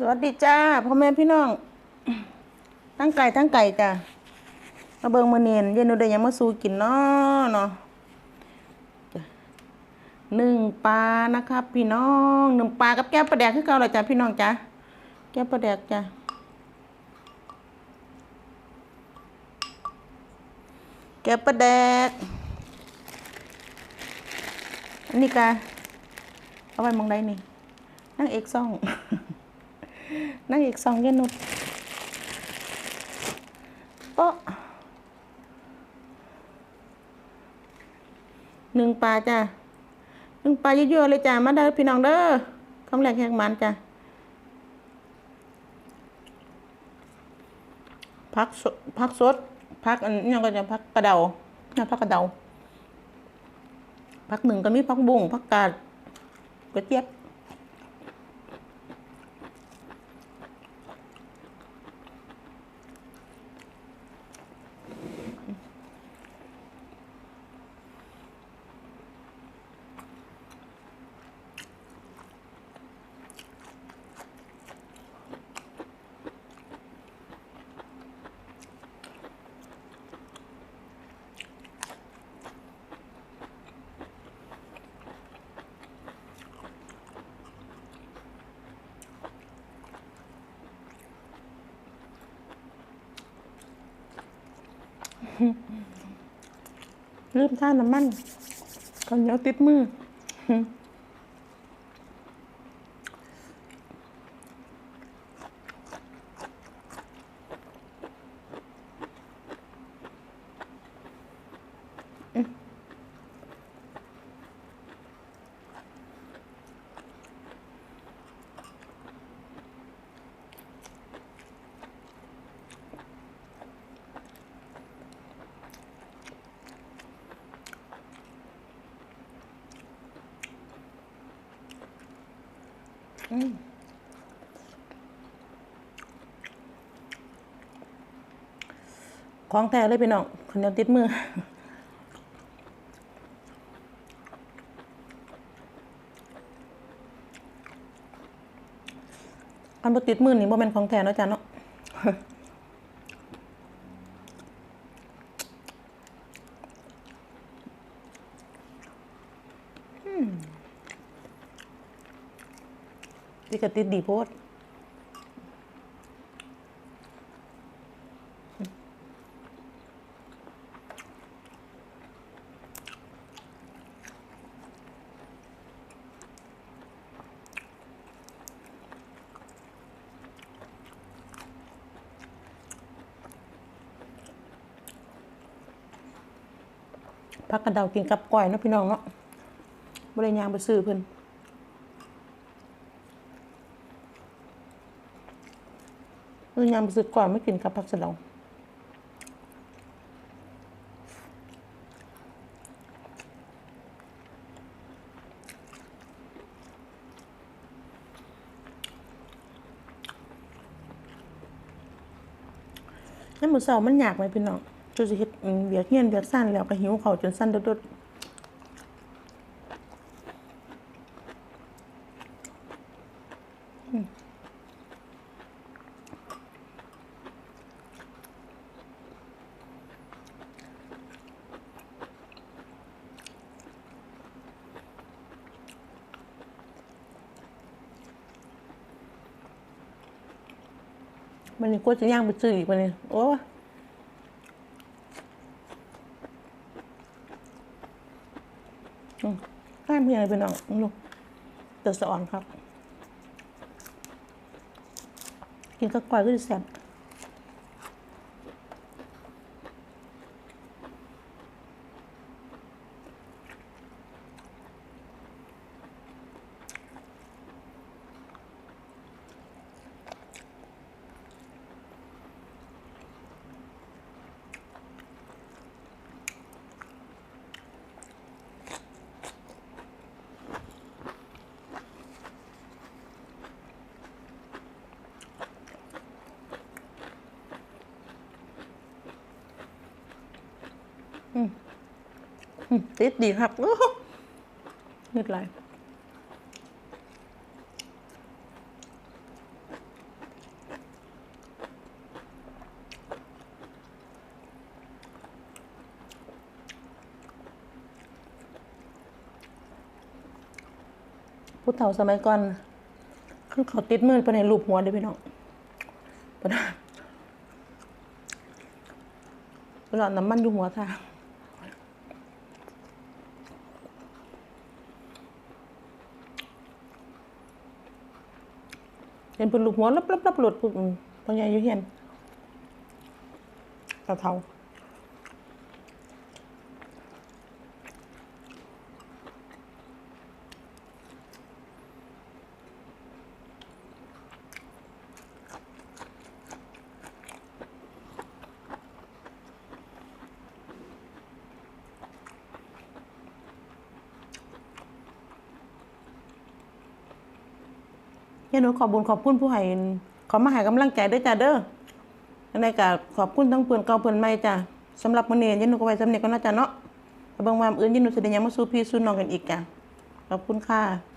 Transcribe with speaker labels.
Speaker 1: สวัสดีจ้าพ่อแม่พี่น้องทั้งไก่ทั้งไก่จ้ามาเบิงมาเนียนเย็นนูได้ยังมาสู้กินเนาะเนาะหนึ่งปลานะครับ พี่น้องหนึ่งปลากับแก้วปลาแดกคือเก่าเลยจ้าพี่น้องจ้าแก้วปลาแดกจ้าแก้วปลาแดกอันนี้กาเอาไว้มองใดนี่นั่งเอกซ่อง นั่งอีกสองเยนุดโป๊ะหนึ่งปลาจ้ะหนึ่งปลาเยอะๆเลยจ้ะมาได้อพี่น้องเด้อคำแรกแหกมันจ้ะพักพักสดพักอันนี้ก็จะพักกระเดาเนี่ยพักกระเดาพักหนึ่งก็มีพักบุ้งพักกาดกระเจี๊ยบ ลืมท่าน้ำมันก่อนเหนียวติดมือ ของแท้เลยพี่น้องคนเดียวติดมืออันบ่ติดมือนี่บ่แม่นของแท้เนาะจ้ะเนาะ อืม นี่ก็ติดดีโพดพักกระเดากินกับก้อยเนาะพี่น้องเนาะบริยางไปซื้อเพิ่น บริยางไปซื้อก้อยไม่กินกับผักสะเดาน้ำมือเสามันอยากไหมพี่น้องจนสิเฮ็ดเบียกเฮียนเบียกสั้นแล้วก็หิวเขาจนสั้นดดอืม มันนี่กลัวจะย่างไปซื้ออีกมันนี่โอ้ข้ามเพียงอะไรเป็นอ่องลูกเดือดสะอ่อนครับ กินกับก้อยก็จะแซ่บ ติดดีครับนิดไรผู้เฒ่าสมัยก่อนคือเขาติดมือไปในรูปหัวได้พี่น้องปะนะหลอดน้ำมันอยู่หัวท่า เห็นเป็นรูปหัวลับลับลับหลุดปุ๊บอืมพ่อใหญ่อยู่เฮียนตะเฒ่า ยายหนูขอบุญขอบคุณผู้ให้ขอมาให้กำลังใจด้วยจ้าเด้อในกาขอบคุณทั้งเพื่อนเก่าเพื่อนใหม่จ้าสำหรับมื้อนี้ยายหนูก็ไว้สำเนียก็น่าจะเนาะถ้าเบิ่งว่ามื้ออื่นยายหนูสิได้ยังมาสู้พี่สู้น้องกันอีกจ้ะขอบคุณค่ะ